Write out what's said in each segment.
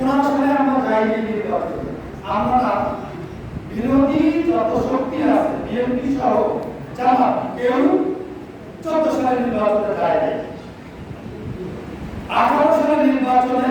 পনেরো সালে আমরা যাইনি নির্বাচনে আমরা বিরোধী যত শক্তি আছে, বিএনপি সহ জামাত, কেউ চোদ্দ সালে নির্বাচনে যায়নি আঠারো সালে নির্বাচনে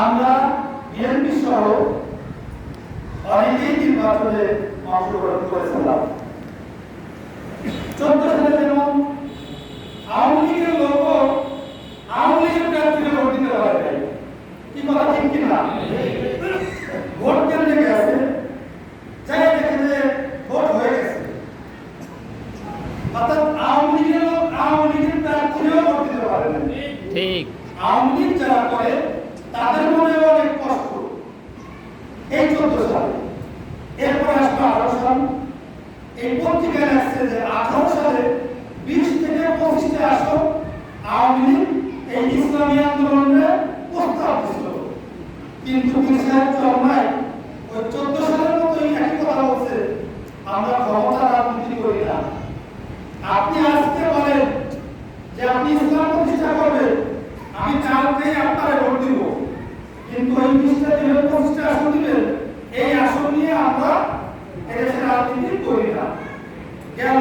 আমরা বিএনপি সহ অনেকেই নির্বাচনে অংশগ্রহণ করেছিলাম। চোদ্দ সালে যেমন আওয়ামী লীগের লোক আওয়ামী লীগের প্রার্থীকে ভোট দিতে পারে নাই কি কথা ঠিক কি না ভোট কেন্দ্রে গেছে যাই দেখে যে ভোট হয়ে গেছে অর্থাৎ আওয়ামী লীগের লোক আওয়ামী লীগের প্রার্থীও ভোট দিতে পারে না ঠিক আওয়ামী লীগ যারা করে তাদের মনে অনেক কষ্ট এই চোদ্দ সালে এরপরে আসবে আঠারো সাল এই পত্রিকায় আসছে যে আঠারো সালে বিশ থেকে পঁচিশে আসো আওয়ামী লীগ এই ইসলামী আন্দোলনে প্রস্তাব দিছিল কিন্তু তিনি সাহেব ওই চোদ্দ সালের মতো এই একই কথা বলছে, আমরা ক্ষমতা রাজনীতি করি না। আপনি আজকে বলেন যে আপনি ইসলাম প্রতিষ্ঠা করবেন, আমি কালকেই আপনারা ভোট দিব। কিন্তু ওই বিশটা দিবেন পঁচিশটা আসন দিবেন, এই আসন নিয়ে আমরা এদেশে রাজনীতি করি না। গেল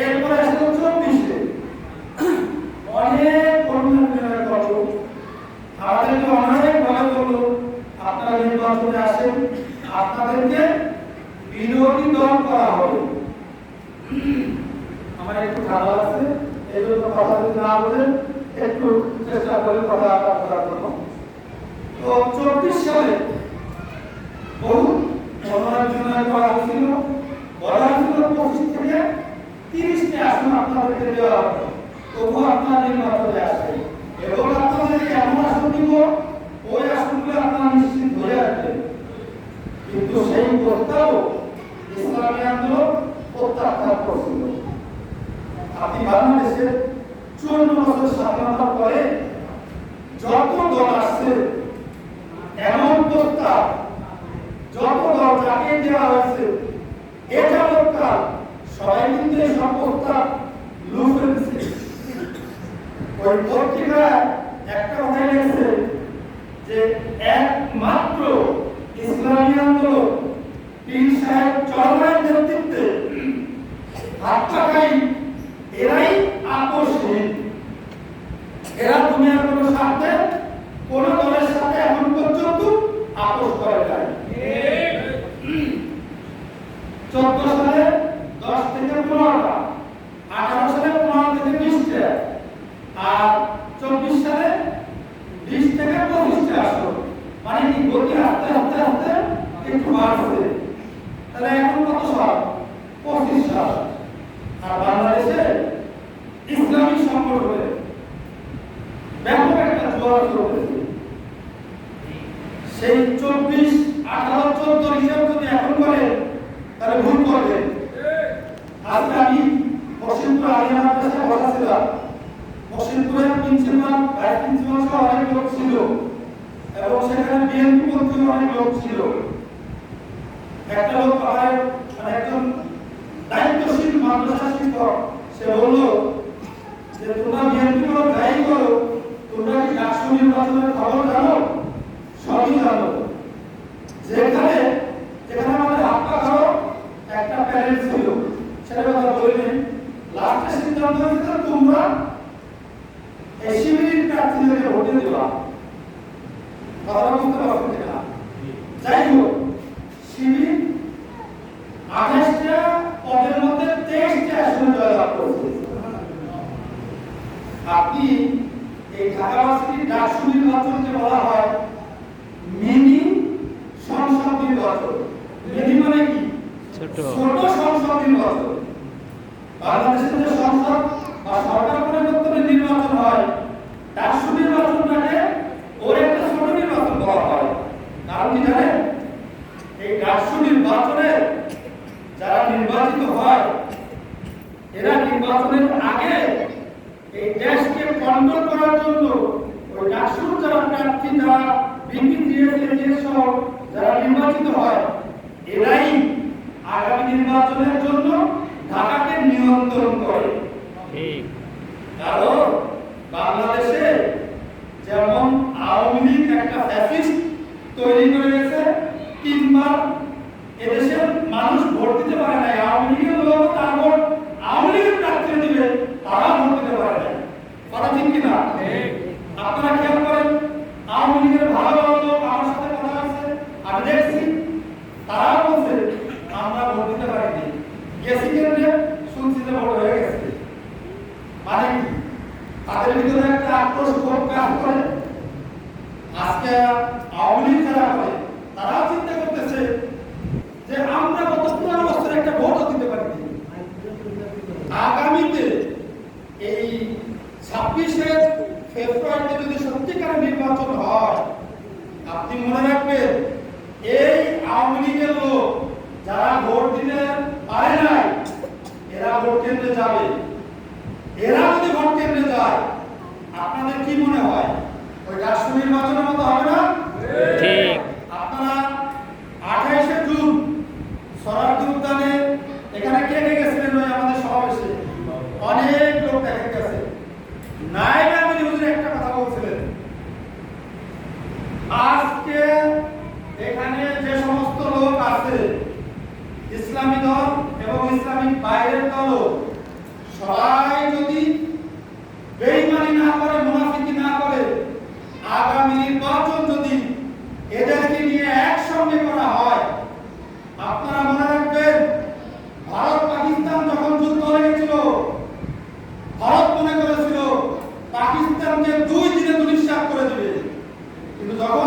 এরপরে আসলো চব্বিশে অনেক কর্মীরা করল আমাদেরকে অনেক ভালো করল আপনারা নির্বাচনে আসেন আপনাদেরকে বিরোধী করা হবে। আমার একটু ভালো আছে, এই জন্য কথা যদি না বলেন, একটু চেষ্টা করি কথা বলার জন্য। তো চব্বিশ সালে বহু মনোরঞ্জনের করা হয়েছিল বলা হয়েছিল পঁচিশ থেকে তিরিশটি আসন আপনাদেরকে দেওয়া হবে। তবু আপনার নির্বাচনে আসবে এবং আপনাদেরকে এমন আসন দিব, ওই আসনগুলো আপনারা নিশ্চিত ধরে রাখবেন। কিন্তু সেই প্রস্তাব ইসলামী আন্দোলন প্রত্যাখ্যান করছিল আপনি বাংলাদেশের চুয়ান্ন বছর স্বাধীনতার পরে যত দল আসছে এমন প্রস্তাব যত দল যাকে দেওয়া হয়েছে এটা প্রস্তাব সবাই কিন্তু এই সব প্রস্তাব লুট ওই পত্রিকায় একটা কথা লিখেছে যে একমাত্র ইসলামী আন্দোলন পীর এরাই আকর্ষণ এরা দুনিয়ার কোন স্বার্থে কোন দলের সাথে এখন পর্যন্ত আপোষ করে নাই চোদ্দ সালে দশ থেকে পনেরোটা আঠারো সালে পনেরো থেকে বিশটা আর চব্বিশ সালে বিশ থেকে পঁচিশটা আসলো মানে কি গতি আস্তে আস্তে আস্তে একটু বাড়ছে তাহলে এখন কত সাল পঁচিশ সাল আর বাংলাদেশে ইসলামী সংগঠনে ব্যাপক একটা জোয়ার চলতেছে সেই চব্বিশ, আঠারো, চোদ্দ হিসাব যদি এখন করে, তাহলে ভুল করবে। আজকে আমি বসিমপুর আলিয়া মাদ্রাসায় বসা ছিলাম বসিমপুরের প্রিন্সিপাল, ভাইস প্রিন্সিপাল সহ অনেক লোক ছিল এবং সেখানে বিএনপি মন্ত্রী অনেক লোক ছিল। একটা লোক আমার মানে একজন দায়িত্বশীল মাদ্রাসা শিক্ষক সে বলল, যে তোমরা বিএনপি লোক দায়ী করো, তোমরা কি রাষ্ট্র নির্বাচনের খবর জানো? সবই জানো। যেখানে যেমন আওয়ামী লীগ একটা ফ্যাসিস্ট তৈরি করে গেছে, তিনবার এদেশে মানুষ ভোট দিতে পারে নাই। আওয়ামী লীগের লোক তার ভোট আওয়ামী লীগের প্রার্থী দিবে, তারা ভোট দিতে পারে নাই। কথা ঠিক কিনা? আপনারা খেয়াল করেন, আওয়ামী লীগের ভালো ভালো লোক আমার সাথে কথা আছে, আমি দেখছি। তারা বলছে, আমরা ভোট দিতে পারিনি। গেছি শুনছি যে ভোট হয়ে গেছে। মানে কি? তাদের ভিতরে একটা আক্রোশ ক্ষোভ কাজ করে। আজকে আওয়ামী লীগ যারা করে, তারাও চিন্তা করতেছে যে আমরা গত পনেরো বছর একটা ভোটও দিতে পারিনি আগামীতে এই ছাব্বিশে ফেব্রুয়ারিতে যদি সত্যিকারের নির্বাচন হয়, আপনি মনে রাখবেন এই আওয়ামী লীগের লোক যারা ভোট দিতে পারে নাই, এরা ভোট কেন্দ্রে যাবে। এরা যদি ভোট কেন্দ্রে যায় আপনাদের কি মনে হয়? ওই রাষ্ট্র নির্বাচনের মতো হবে না? ঠিক। আপনারা আঠাইশে জুন শরণার্থী উদ্যানে এখানে কে কে গেছিলেন ওই আমাদের সমাবেশে? অনেক লোক দেখা গেছে। নাইব আমির হুজুর একটা কথা বলছিলেন। আজকে এখানে যে সমস্ত লোক আছে ইসলামী দল এবং ইসলামিক বাইরের দল সবাই যদি বেইমানি না করে, মুনাফিকি না করে, আগামী নির্বাচন যদি এদেরকে নিয়ে একসঙ্গে করা হয়, আপনারা মনে রাখবেন, ভারত পাকিস্তান যখন যুদ্ধ লেগেছিল ভারত মনে করেছিল, পাকিস্তানকে দুই দিনে দুলিশ্বাস করে দেবে। কিন্তু যখন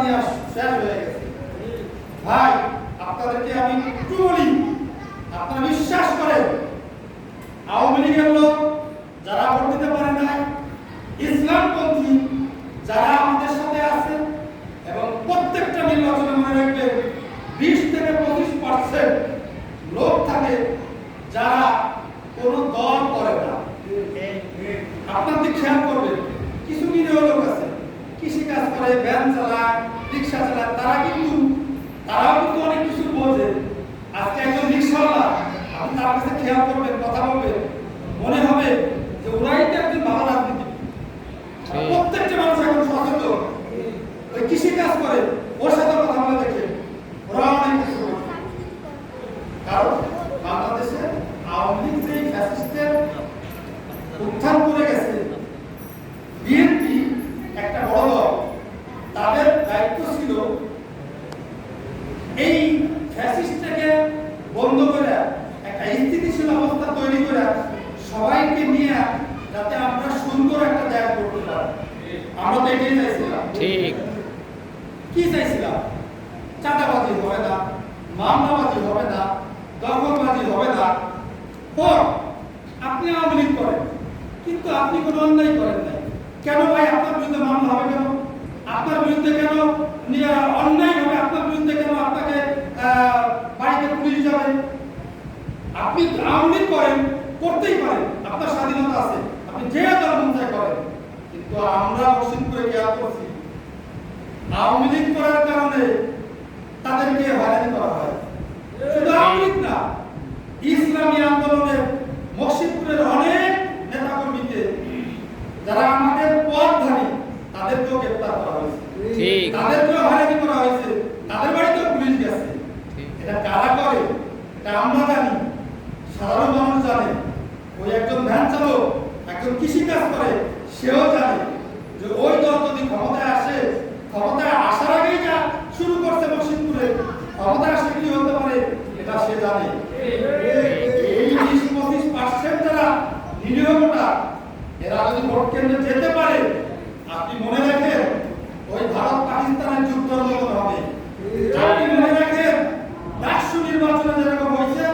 ইজারা শেষ হয়ে গেছে। ভাই, আপনাদেরকে আমি একটু বলি, আপনারা বিশ্বাস করেন, আওয়ামী লীগের লোক যারা ভোট দিতে পারে নাই, ইসলামপন্থী যারা আমাদের সাথে আছে এবং প্রত্যেকটা নির্বাচনে মনে রাখবেন, বিশ থেকে পঁচিশ পার্সেন্ট লোক থাকে যারা কোনো দল করে না। আপনার দিক খেয়াল করবেন কিছু নিরীহ লোক আছে কৃষি কাজ করে ভ্যান চালায় রিক্সা চালায় তারা কিন্তু তারাও কিন্তু অনেক কিছু বোঝে আজকে একজন রিক্সাওয়ালা আপনি তার কাছে খেয়াল করবেন কথা বলবেন। মনে হবে যে ওরাই তো একজন ভালো রাজনীতি। প্রত্যেকটা মানুষ এখন সচেতন। কৃষি কাজ করে ওর সাথে কথা বলে দেখে। ওরা অনেক কিছু কারণ বাংলাদেশে আওয়ামী লীগ যে ফ্যাসিস্টের উত্থান করে গেছে বিএনপি একটা বড় দল তাদের দায়িত্ব ছিল এই ফ্যাসিস্টটাকে বন্ধ করে একটা স্থিতিশীল অবস্থা তৈরি করে সবাইকে নিয়ে যাতে আমরা সুন্দর একটা জায়গা করতে পারি আমরা তো এটাই চাইছিলাম ঠিক কি চাইছিলাম চাঁদাবাজি হবে না মামলাবাজি হবে না দখলবাজি হবে না পর আপনি আওয়ামী লীগ করেন, কিন্তু আপনি কোনো অন্যায় করেন নাই। কেন ভাই আপনার বিরুদ্ধে মামলা হবে কেন? আপনার বিরুদ্ধে কেন নিয়া- অন্যায় হবে? আপনার বিরুদ্ধে কেন আপনাকে বাড়িতে পুলিশ যাবে? আপনি আওয়ামী লীগ করেন, করতেই পারেন, আপনার স্বাধীনতা আছে। আপনি যে চায় করেন, কিন্তু আমরা অসীম করে জ্ঞান করছি আওয়ামী লীগ করার কারণে তাদেরকে হয়রানি করা হয় শুধু আওয়ামী লীগ না ইসলামী আন্দোলনের মসজিদপুরের অনেক নেতাকর্মীকে যারা আমাদের পথধারী তাদেরকেও গ্রেপ্তার করা হয়েছে ঠিক তাদেরকেও হয়রানি করা হয়েছে তাদের বাড়িতেও পুলিশ গেছে ঠিক এটা কারা করে এটা আমরা জানি সাধারণ মানুষ জানে ওই একজন ভ্যান চালক একজন কৃষি কাজ করে, সেও জানে যে ওই দল যদি ক্ষমতায় আসে, ক্ষমতায় আসার আগেই যা শুরু করছে বসিমপুরে ক্ষমতায় আসলে কি হতে পারে এটা সে জানে। এই বিশ পঁচিশ পার্সেন্ট যারা নিরীহ ভোটার, এরা যদি ভোট কেন্দ্রে যেতে পারে, আপনি মনে রাখেন, ওই ভারত পাকিস্তানের মতন হবে আপনি মনে রাখেন রাষ্ট্র নির্বাচনে যেরকম হয়েছে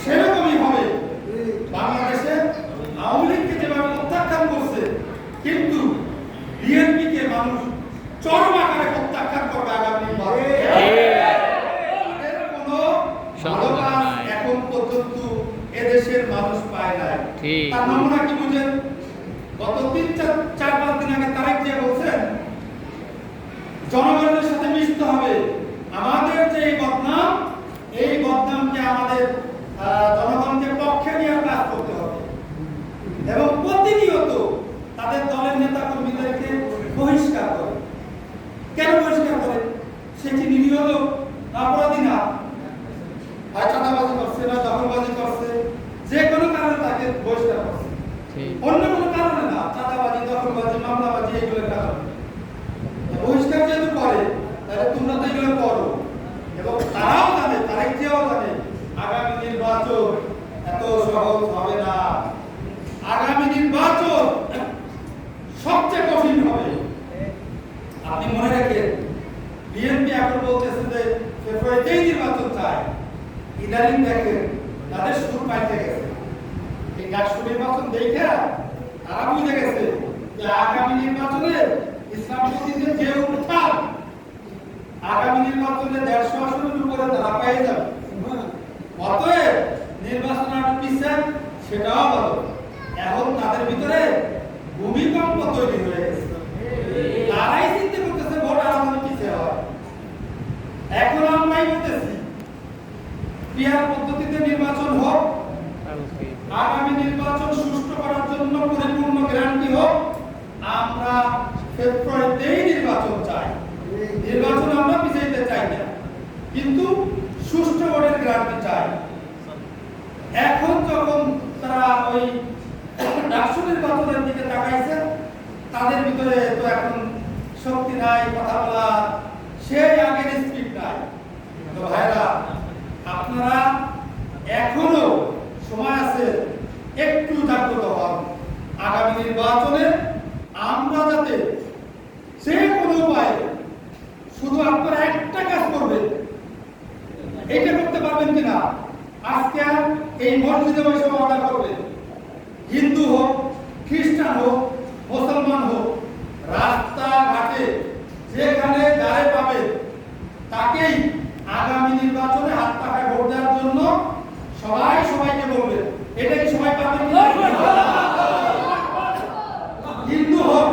সেরকমই হবে বাংলাদেশে আওয়ামী লীগকে যেভাবে প্রত্যাখ্যান করছে কিন্তু বিএনপি কে মানুষ চরম আকারে প্রত্যাখ্যান করবে আগামী এখন পর্যন্ত এদেশের মানুষ পায় নাই। তার নমুনা কি বুঝেন? গত তিন চার চার পাঁচ দিন আগে তারেক জিয়া বলছেন জনগণের সাথে মিশতে হবে। আমাদের যে এই বদনাম এই বদনামকে আমাদের আহ, জনগণকে পক্ষে নিয়ে কাজ করতে হবে এবং প্রতিনিয়ত তাদের দলের নেতা কর্মীদেরকে বহিষ্কার করে কেন বহিষ্কার করে সে কি নিরীহ লোক না অপরাধী না হয় চাঁদাবাজি করছে না দখলবাজি করছে যে কোনো কারণে তাকে বহিষ্কার করছে ঠিক অন্য কোনো কারণে না চাঁদাবাজি দখলবাজি মামলাবাজি এগুলোর কারণে বহিষ্কার যেহেতু করে তাহলে তোমরা তো এগুলো করো এবং তারাও জানে তারেক জিয়াও জানে আগামী নির্বাচন এত সহজ হবে না আগামী নির্বাচন সবচেয়ে কঠিন হবে। আপনি মনে রাখেন বিএনপি এখন বলতেছে যে ফেব্রুয়ারিতেই নির্বাচন চায় ইদানিং দেখেন, তাদের সুর পাইতে গেছে। এই ডাকসু নির্বাচন দেখে তারা বুঝে গেছে যে আগামী নির্বাচনে ইসলামপন্থীদের যে উত্থান, আগামী নির্বাচনে দেড়শো আসনের উপরে তারা পেয়ে যাবে। অতএব নির্বাচন আর পিছিয়ে, সেটাও ভালো এখন তাদের ভিতরে ভূমিকম্প তৈরি হয়ে তারাই চিন্তা করতেছে ভোট আমাদের পিছিয়ে এখন আমরাই বলতেছি পিয়ার পদ্ধতিতে নির্বাচন হোক, আগামী নির্বাচন সুষ্ঠু করার জন্য পরিপূর্ণ গ্যারান্টি হোক, আমরা ফেব্রুয়ারিতেই নির্বাচন চাই। নির্বাচন আমরা পিছাইতে চাই না, কিন্তু সুষ্ঠু ভোটের গ্যারান্টি চাই। এখন যখন তারা ওই রাষ্ট্র নির্বাচনের দিকে তাকাইছে। তাদের ভিতরে তো এখন শক্তি নাই, কথা বলা, সেই আগের স্পিড নাই। তো ভাইরা আপনারা এখনও সময় আছে একটু জাগ্রত হন। আগামী নির্বাচনে আমরা যাতে যে কোনো উপায়ে শুধু আপনারা একটা কাজ করবেন এটা করতে পারবেন কিনা? আজকে এই মসজিদে বসে অর্ডার করবেন। হিন্দু হোক, খ্রিস্টান হোক, মুসলমান হোক, রাস্তাঘাটে যেখানে গায়ে পাবে, তাকেই আগামী নির্বাচনে হাত পাখায় ভোট দেওয়ার জন্য সবাই সবাইকে বলবে এটা কি সবাই পাবেন কি? হিন্দু হোক